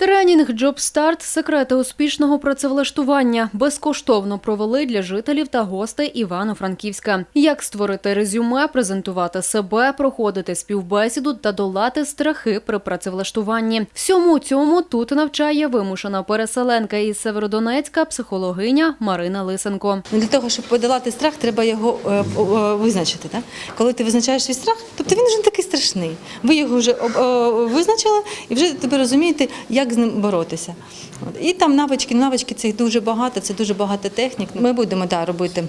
Тренінг «Джобстарт» – секрети успішного працевлаштування безкоштовно провели для жителів та гостей Івано-Франківська. Як створити резюме, презентувати себе, проходити співбесіду та долати страхи при працевлаштуванні. Всьому цьому тут навчає вимушена переселенка із Северодонецька психологиня Марина Лисенко. Для того, щоб подолати страх, треба його е, е, визначити. Так? Коли ти визначаєш свій страх, тобто він вже не такий страшний. Ви його вже е, визначили і вже тепер розумієте, як з ним боротися. От. І там навички, навички цих дуже багато, це дуже багато технік. Ми будемо да, робити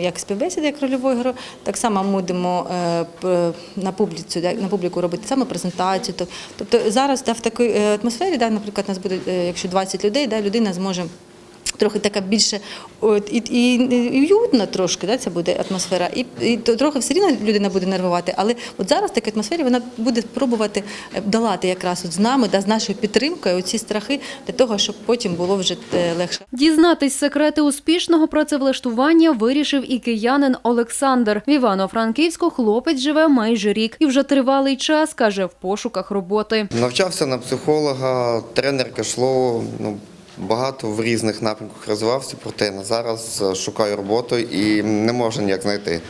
як співбесіди, як рольової гри. Так само будемо е, на публіку, на публіку робити саме презентацію. Тобто зараз да, в такій е, атмосфері, да, наприклад, нас буде, е, якщо 20 людей, да, людина зможе. Трохи така більше і, і, і уютна трошки, да, це буде атмосфера. І, і то, трохи все рівно людина буде нервувати, але от зараз в такій атмосфері вона буде пробувати е, долати якраз от з нами, да, з нашою підтримкою оці страхи для того, щоб потім було вже е, легше. Дізнатись секрети успішного працевлаштування вирішив і киянин Олександр. В Івано-Франківську хлопець живе майже рік і вже тривалий час, каже, в пошуках роботи. Навчався на психолога, тренерка шло, ну, багато в різних напрямках розвивався, проте зараз е, шукаю роботу і не можу ніяк знайти.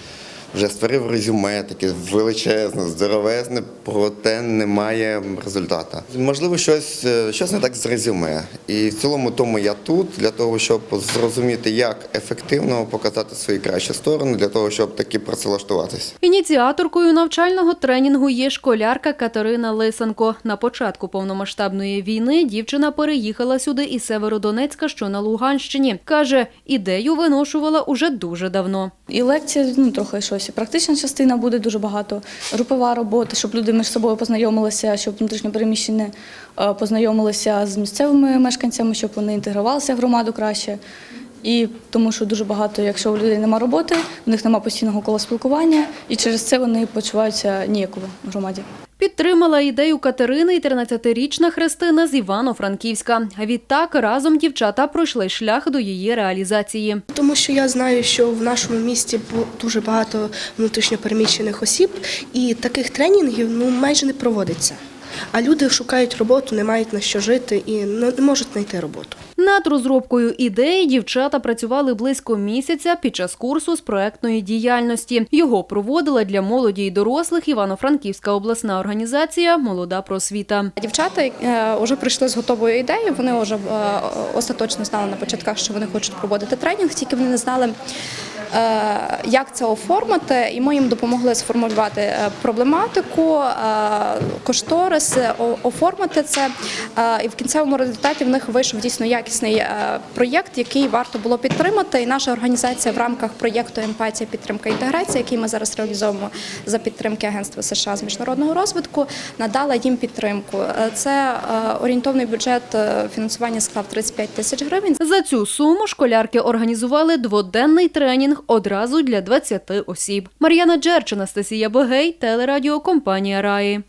Вже створив резюме, таке величезне, здоровезне, проте немає результату. Можливо, щось, е, щось не так з резюме. І в цілому тому я тут для того, щоб зрозуміти, як ефективно показати свої кращі сторони, для того, щоб таки працевлаштуватись. Ініціаторкою навчального тренінгу є школярка Катерина Лисенко. На початку повномасштабної війни дівчина переїхала сюди із Северодонецька, що на Луганщині. Каже, ідею виношувала уже дуже давно. І лекція, ну трохи щось. І практична частина буде дуже багато. Групова робота, щоб люди між собою познайомилися, щоб внутрішньопереміщені е, познайомилися з місцевими мешканцями, щоб вони інтегрувалися в громаду краще. І тому, що дуже багато, якщо у людей немає роботи, у них немає постійного кола спілкування, і через це вони почуваються ніяково в громаді. Підтримала ідею Катерини і 13-річна Христина з Івано-Франківська. Відтак разом дівчата пройшли шлях до її реалізації. Тому що я знаю, що в нашому місті дуже багато внутрішньопереміщених осіб, і таких тренінгів ну майже не проводиться. А люди шукають роботу, не мають на що жити і не можуть знайти роботу. Над розробкою ідеї дівчата працювали близько місяця під час курсу з проектної діяльності. Його проводила для молоді й дорослих Івано-Франківська обласна організація Молода просвіта. Дівчата е, вже прийшли з готовою ідеєю. Вони вже е, остаточно знали на початках, що вони хочуть проводити тренінг, тільки вони не знали. е, Як це оформити, і ми їм допомогли сформулювати е, проблематику, е, кошторис, е, оформити це. Е, І в кінцевому результаті в них вийшов дійсно якісний е, проєкт, який варто було підтримати. І наша організація в рамках проєкту Емпатія, підтримка інтеграція, який ми зараз реалізовуємо за підтримки Агентства США з міжнародного розвитку, надала їм підтримку. Це орієнтовний бюджет фінансування склав 35 тисяч гривень. За цю суму школярки організували дводенний тренінг одразу для 20 осіб. Мар'яна Джерч, Анастасія Бегей, телерадіокомпанія Раї.